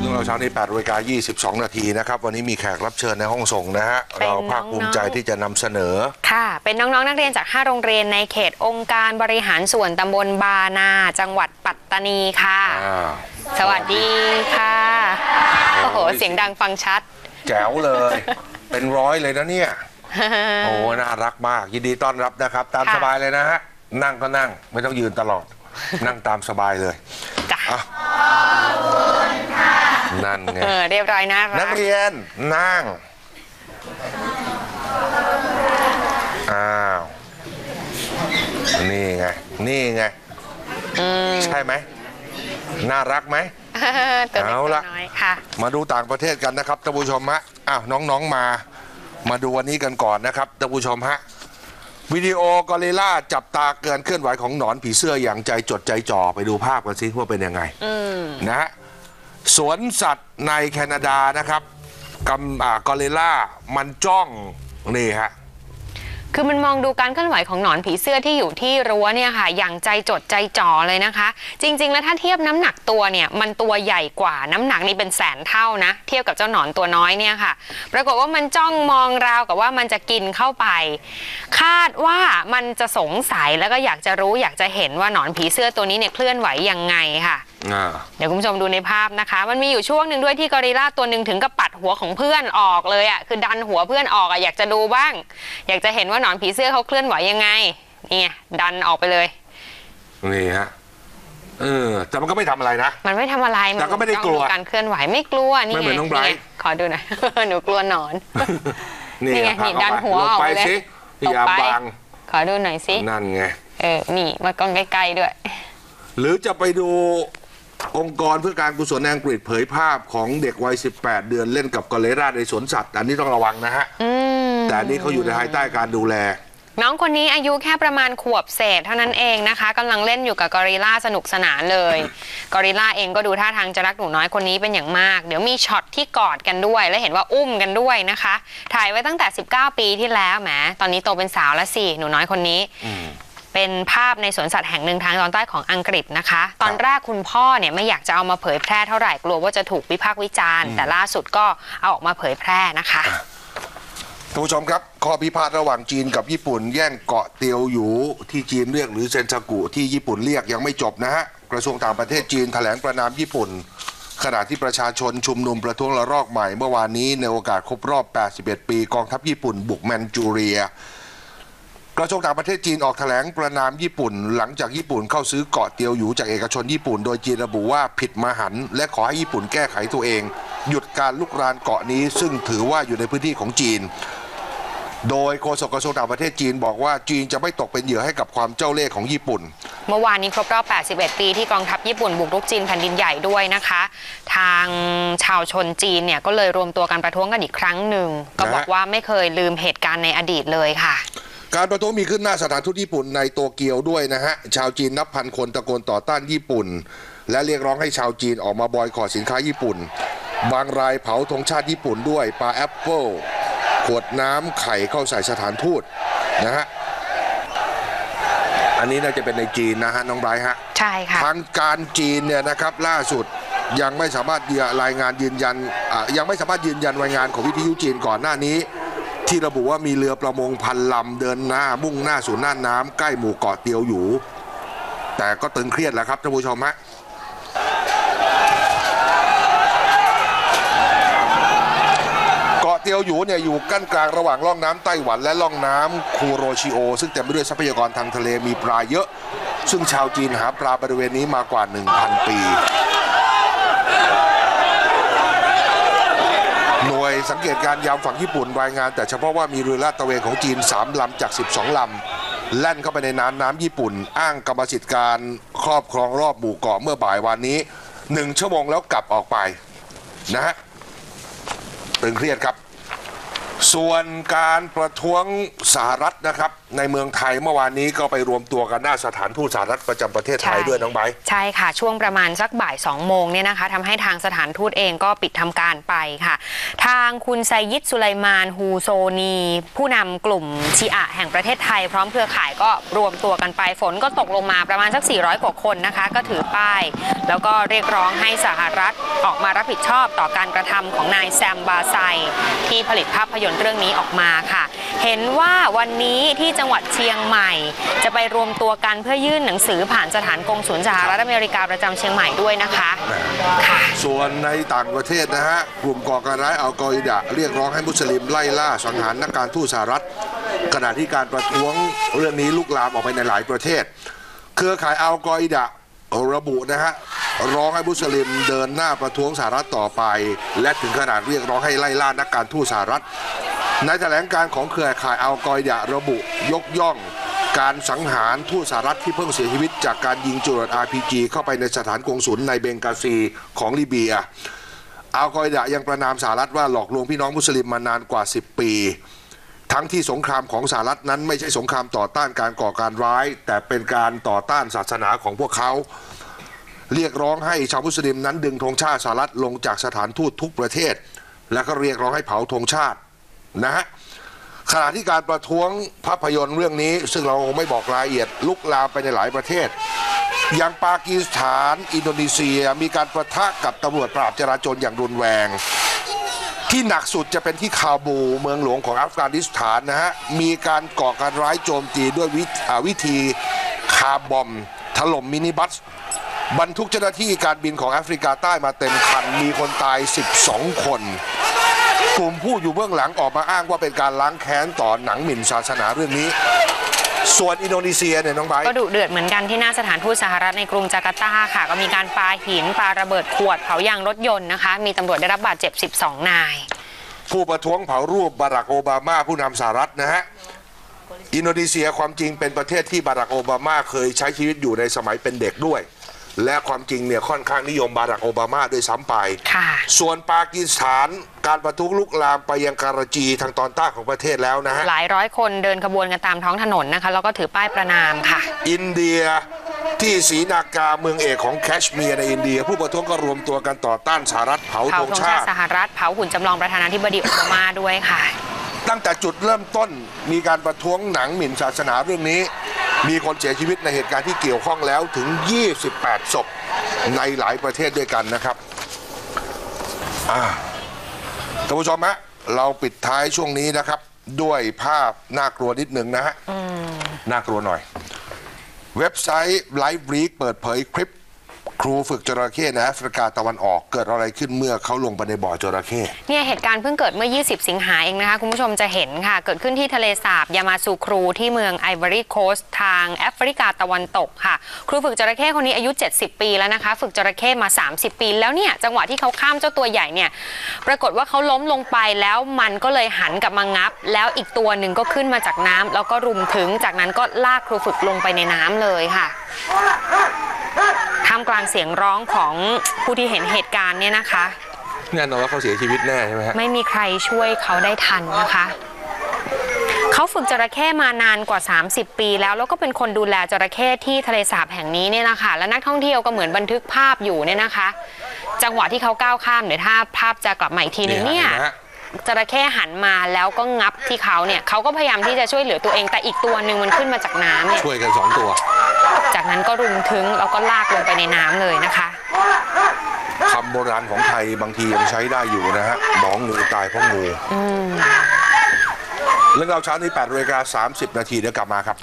เรื่องเราวเช้านี้8นาฬิกา22 นาทีนะครับ วันนี้มีแขกรับเชิญในห้องส่งนะฮะเป็นเราภาคภูมิใจน้องๆที่จะนำเสนอ ค่ะ เป็นน้อง ๆ นักเรียนจาก 5 โรงเรียนในเขตองค์การบริหารส่วนตำบลบานา จังหวัดปัตตานีค่ะอ่าสวัสดีค่ะ โอ้โห เสียงดังฟังชัด แจ๋วเลย เป็นร้อยเลยนะเนี่ย โอ้ น่ารักมาก ยินดีต้อนรับนะครับ ตามค่ะสบายเลยนะฮะ นั่งก็นั่ง ไม่ต้องยืนตลอด นั่งตามสบายเลยจ้ะอะนั่นไง เออเรียบร้อยนะนัรักกเรียนนั่ง อ้าว นี่ไง นี่ไง ใช่ไหม น่ารักไหม ตัวเล็กเอาตัวละ น้อยค่ะ มาดูต่างประเทศกันนะครับท่านผู้ชมฮะ อ้าวน้องๆมา มาดูวันนี้กันก่อนนะครับท่านผู้ชมฮะ วิดีโอกอริลล่าจับตาเกินเคลื่อนไหวของหนอนผีเสื้ออย่างใจจดใจจ่อไปดูภาพกันสิว่าเป็นยังไงนะฮะสวนสัตว์ในแคนาดานะครับกำอ่ากอริลล่ามันจ้องนี่ฮะ คือมันมองดูการเคลื่อนไหวของหนอนผีเสื้อที่อยู่ที่รั้วเนี่ยค่ะ อย่างใจจดใจจ่อเลยนะคะ จริง ๆ แล้วถ้าเทียบน้ำหนักตัวเนี่ย มันตัวใหญ่กว่าน้ำหนักนี่เป็นแสนเท่านะ เทียบกับเจ้าหนอนตัวน้อยเนี่ยค่ะ ปรากฏว่ามันจ้องมองราวกับว่ามันจะกินเข้าไป คาดว่ามันจะสงสัยแล้วก็อยากจะรู้อยากจะเห็นว่าหนอนผีเสื้อตัวนี้เนี่ยเคลื่อนไหวยังไงค่ะ อ่าเดี๋ยวคุณผู้ชมดูในภาพนะคะ มันมีอยู่ช่วงหนึ่งด้วยที่กอริลลาตัวหนึ่งถึงกับปัดหัวของเพื่อนออกเลยอะ่ะคือดันหัวเพื่อนออกอะ่ะอยากจะดูบ้าง อยากจะเห็นว่าหนอนผีเสื้อเขาเคลื่อนไหวยังไงนี่ไงดันออกไปเลย นี่ฮะเออแต่มันก็ไม่ทำอะไรนะ มันไม่ทำอะไรแต่ก็ไม่ได้กลัวจ้องการเคลื่อนไหวไม่กลัวนี่ไม่ไงเหมือนน้องไบรท์ไงขอดูหน่อย หนูกลัวหนอน นี่ไงพานี่เข้าดันไปหัวลงออกไปไปเลยสิพตยากยามไป บังขอดูหน่อยสินั่นไง เออนี่มากล้องใกล้ๆด้วย หรือจะไปดู องค์กรเพื่อการกุศลในอังกฤษเผยภาพของเด็กวัย 18 เดือนเล่นกับกอริลลาในสวนสัตว์อันนี้ต้องระวังนะฮะ อืมแต่อันนี้เขาอยู่ในภายใต้การดูแล น้องคนนี้อายุแค่ประมาณขวบเศษเท่านั้นเองนะคะกำลังเล่นอยู่กับกอริลลาสนุกสนานเลย กอริลลาเองก็ดูท่าทางจะรักหนูน้อยคนนี้เป็นอย่างมาก เดี๋ยวมีช็อตที่กอดกันด้วย และเห็นว่าอุ้มกันด้วยนะคะ ถ่ายไว้ตั้งแต่ 19 ปีที่แล้วแหมตอนนี้โตเป็นสาวแล้วสิหนูน้อยคนนี้ เป็นภาพในสวนสัตว์แห่งหนึ่งทางตอนใต้ของอังกฤษนะคะ ตอนแรกคุณพ่อเนี่ยไม่อยากจะเอามาเผยแพร่เท่าไหร่กลัวว่าจะถูกวิพากษ์วิจารณ์ แต่ล่าสุดก็เอาออกมาเผยแพร่นะคะท่านผู้ชมครับข้อพิพาทระหว่างจีนกับญี่ปุ่น แย่งเกาะเตียวหยูที่จีนเรียกหรือเซนซากุที่ญี่ปุ่นเรียกยังไม่จบนะฮะกระทรวงต่างประเทศจีนแถลงประนามญี่ปุ่น ขณะที่ประชาชนชุมนุมประท้วงระลอกใหม่เมื่อวานนี้ในโอกาสครบรอบ 81 ปีกองทัพญี่ปุ่นบุกแมนจูเรีย กระทรวงต่างประเทศจีนออกแถลงประนามญี่ปุ่น หลังจากญี่ปุ่นเข้าซื้อเกาะเตียวหยูจากเอกชนญี่ปุ่น โดยจีนระบุว่าผิดมหัน และขอให้ญี่ปุ่นแก้ไขตัวเอง หยุดการลุกรานเกาะนี้ ซึ่งถือว่าอยู่ในพื้นที่ของจีน โดยโฆษกกระทรวงต่างประเทศจีนบอกว่าจีนจะไม่ตกเป็นเหยื่อให้กับความเจ้าเล่ห์ของญี่ปุ่น เมื่อวานนี้ครบรอบ 81 ปีที่กองทัพญี่ปุ่นบุกรุกจีนแผ่นดินใหญ่ด้วยนะคะ ทางชาวชนจีนเนี่ยก็เลยรวมตัวกันประท้วงกันอีกครั้งหนึ่งก็บอกว่าไม่เคยลืมเหตุการณ์ในอดีตเลยค่ะ การประท้วงมีขึ้นหน้าสถานทูตญี่ปุ่นในโตเกียวด้วยนะฮะ ชาวจีนนับพันคนตะโกนต่อต้านญี่ปุ่น และเรียกร้องให้ชาวจีนออกมาบอยคอรสินค้าญี่ปุ่น บางรายเผาธงชาติญี่ปุ่นด้วยปลาแอปเปิลขวดน้ำไข่เข้าใส่สถานทูตนะฮะอันนี้น่าจะเป็นในจีนนะฮะน้องไบรท์ฮะใช่ค่ะทางการจีนเนี่ยนะครับล่าสุดยังไม่สามารถรายงานยืนยันอะยังไม่สามารถยืนยันรายงานของวิทยุจีนก่อนหน้านี้ ที่ระบุว่ามีเรือประมงพันลำเดินหน้ามุ่งหน้าสู่น่านน้ำใกล้หมู่เกาะเตียวอยู่ แต่ก็ตึงเครียดแล้วครับท่านผู้ชมฮะเกาะเตียวอยู่เนี่ยอยู่กั้นกลางระหว่างร่องน้ำไต้หวันและร่องน้ำคูโรชิโอ ซึ่งเต็มไปด้วยทรัพยากรทางทะเลมีปลาเยอะ ซึ่งชาวจีนหาปลาบริเวณนี้มากว่า 1,000 ปี หน่วย สังเกตการยามฝั่งญี่ปุ่นรายงาน แต่เฉพาะว่ามีเรือลาดตระเวนของจีน 3 ลำจาก 12 ลำ แล่นเข้าไปในน้ำน้ำญี่ปุ่น อ้างกรรมสิทธิ์การครอบครองรอบหมู่เกาะเมื่อบ่ายวันนี้ 1 ชั่วโมงแล้วกลับออกไปนะฮะตึงเครียดครับ ส่วนการประท้วงสหรัฐนะครับ ในเมืองไทยเมื่อวานนี้ก็ไปรวมตัวกันหน้าสถานทูตสหรัฐประจำประเทศไทยใช่ด้วยน้องไบร์ทใช่ค่ะ ช่วงประมาณสักบ่าย2โมงเนี่ยนะคะทำให้ทางสถานทูตเองก็ปิดทำการไปค่ะ ทางคุณไซยิดสุไลมานฮูโซนี ผู้นำกลุ่มชีอะแห่งประเทศไทย พร้อมเครือข่ายก็รวมตัวกันไปฝนก็ตกลงมาประมาณสัก 400 กว่าคนนะคะ ก็ถือป้าย แล้วก็เรียกร้องให้สหรัฐออกมารับผิดชอบต่อการกระทำของนายแซมบาไซที่ผลิตภาพยนตร์เรื่องนี้ออกมาค่ะ เห็นว่าวันนี้ที่จังหวัดเชียงใหม่ จะไปรวมตัวกันเพื่อยื่นหนังสือผ่านสถานกงสุลสหรัฐอเมริกาประจำเชียงใหม่ด้วยนะคะค่ะ ส่วนในต่างประเทศนะฮะกลุ่มก่อการร้ายอัลกออิดะเรียกร้องให้มุสลิมไล่ล่าสังหารนักการทูตสหรัฐขณะที่การประท้วงเรื่องนี้ลุกลามออกไปในหลายประเทศ เครือข่ายอัลกออิดะระบุนะฮะ ร้องให้มุสลิมเดินหน้าประท้วงสหรัฐต่อไป และถึงขนาดเรียกร้องให้ไล่ล่านักการทูตสหรัฐ ในแถลงการของเครือข่ายอัลกออิดะระบุยกย่องการสังหารทูตสหรัฐที่เพิ่งเสียชีวิตจากการยิงจรวด RPG เข้าไปในสถานกงศุลในเบงกาซีของลิเบีย อัลกออิดะยังประนามสหรัฐว่าหลอกลวงพี่น้องมุสลิมมานานกว่า 10 ปี ทั้งที่สงครามของสหรัฐนั้นไม่ใช่สงครามต่อต้านการก่อการร้าย แต่เป็นการต่อต้านศาสนาของพวกเขา เรียกร้องให้ชาวมุสลิมนั้นดึงธงชาติสหรัฐลงจากสถานทูตทุกประเทศ และก็เรียกร้องให้เผาธงชาตินะฮะขณะที่การประท้วงภาพยนตร์เรื่องนี้ ซึ่งเราไม่บอกรายละเอียดลุกลามไปในหลายประเทศ อย่างปากีสถาน อินโดนีเซียมีการประทะกับตำรวจปราบจราจรอย่างรุนแรง ที่หนักสุดจะเป็นที่คาบูเมืองหลวงของอัฟกานิสถานนะฮะ มีการก่อการร้ายโจมตีด้วยวิวธีคาร์บอมถล่มมินิบัส บรรทุกเจ้าหน้าที่การบินของแอฟริกาใต้มาเต็มคัน มีคนตาย 12 คน กลุ่มผู้อยู่เบื้องหลังออกมาอ้างว่าเป็นการล้างแค้นต่อหนังหมิ่นศาสนาเรื่องนี้ ส่วนอินโดนีเซียเนี่ยน้องไบร์ทก็ดุเดือดเหมือนกันที่หน้าสถานทูตสหรัฐในกรุงจาการ์ตาค่ะ ก็มีการปาหินปาระเบิดขวดเผายางรถยนต์นะคะ มีตำรวจได้รับบาดเจ็บ 12 นาย ผู้ประท้วงเผารูปบารักโอบามาผู้นำสหรัฐนะฮะอินโดนีเซียความจริงเป็นประเทศที่บารักโอบามาเคยใช้ชีวิตอยู่ในสมัยเป็นเด็กด้วย และความจริงเนี่ยค่อนข้างนิยมบารักโอบามาด้วยซ้ำไป ค่ะ ส่วนปากีสถานการประทุลุกลามไปยังการาจีทางตอนใต้ของประเทศแล้วนะฮะ หลายร้อยคนเดินขบวนกันตามท้องถนนนะคะ แล้วก็ถือป้ายประนามค่ะ อินเดียที่ศรีนากาเมืองเอกของแคชเมียร์ในอินเดีย ผู้ประท้วงก็รวมตัวกันต่อต้านสหรัฐเผาเผาธงธงชาชาติติสหรัฐเผาหุ่นจำลองประธานาธิบดีโอบามาด้วยค่ะ ตั้งแต่จุดเริ่มต้นมีการประท้วงหนังหมิ่นศาสนาเรื่องนี้ มีคนเสียชีวิตในเหตุการณ์ที่เกี่ยวข้องแล้วถึง 28 ศพในหลายประเทศด้วยกันนะครับอ่าท่านผู้ชมฮะเราปิดท้ายช่วงนี้นะครับ ด้วยภาพน่ากลัวนิดหนึ่งนะฮะน่ากลัวหน่อย เว็บไซต์ไลฟ์บรีกเปิดเผยคลิป ครูฝึกจระเข้ในแอฟริกาตะวันออกเกิดอะไรขึ้นเมื่อเขาลงไปในบ่อจระเข้เนี่ยเหตุการณ์เพิ่งเกิดเมื่อ 20 สิงหาเองนะคะ คุณผู้ชมจะเห็นค่ะ เกิดขึ้นที่ทะเลสาบยามาซูครูที่เมืองไอวอรี่โคสทางแอฟริกาตะวันตกค่ะ ครูฝึกจระเข้คนนี้อายุ 70 ปีแล้วนะคะ ฝึกจระเข้มา 30 ปี แล้วเนี่ยจังหวะที่เขาข้ามเจ้าตัวใหญ่เนี่ยปรากฏว่าเขาล้มลงไปแล้วมันก็เลยหันกลับมางับ แล้วอีกตัวหนึ่งก็ขึ้นมาจากน้ำแล้วก็รุมถึงจากนั้นก็ลากครูฝึกลงไปในน้ำเลยค่ะามกลางเสียงร้องของผู้ที่เห็นเหตุการณ์เนี่ยนะคะแน่นอนว่าเขาเสียชีวิตแน่ใช่ไหมฮะไม่มีใครช่วยเขาได้ทันนะคะเขาฝึกจระเข้มานานกว่า 30 ปี แล้วแล้วก็เป็นคนดูแลจระเข้ที่ทะเลสาบแห่งนี้เนี่ยนะคะและนักท่องเที่ยวก็เหมือนบันทึกภาพอยู่เนี่ยนะคะ จังหวะที่เขาก้าวข้ามเดี๋ยวถ้าภาพจะกลับมาอีกทีนึงเนี่ยห็ไหมฮะจระเข้หันมาแล้วก็งับที่เขาเนี่ยเขาก็พยายามที่จะช่วยเหลือตัวเองแต่อีกตัวหนึ่งมันขึ้นมาจากน้ำเนี่ย ช่วยกันสองตัว จากนั้นก็รุมถึงแล้วก็ลากลงไปในน้ำเลยนะคะคำโบราณของไทยบางทียังใช้ได้อยู่นะฮะหมองูตายเพราะงูเรื่องเราวเช้านี้8นาฬิกา30 นาทีเดี๋ยวกลับมาครับ